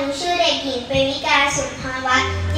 หนูชื่อเด็กหญิงเปวิกาสุภวัฒน์ G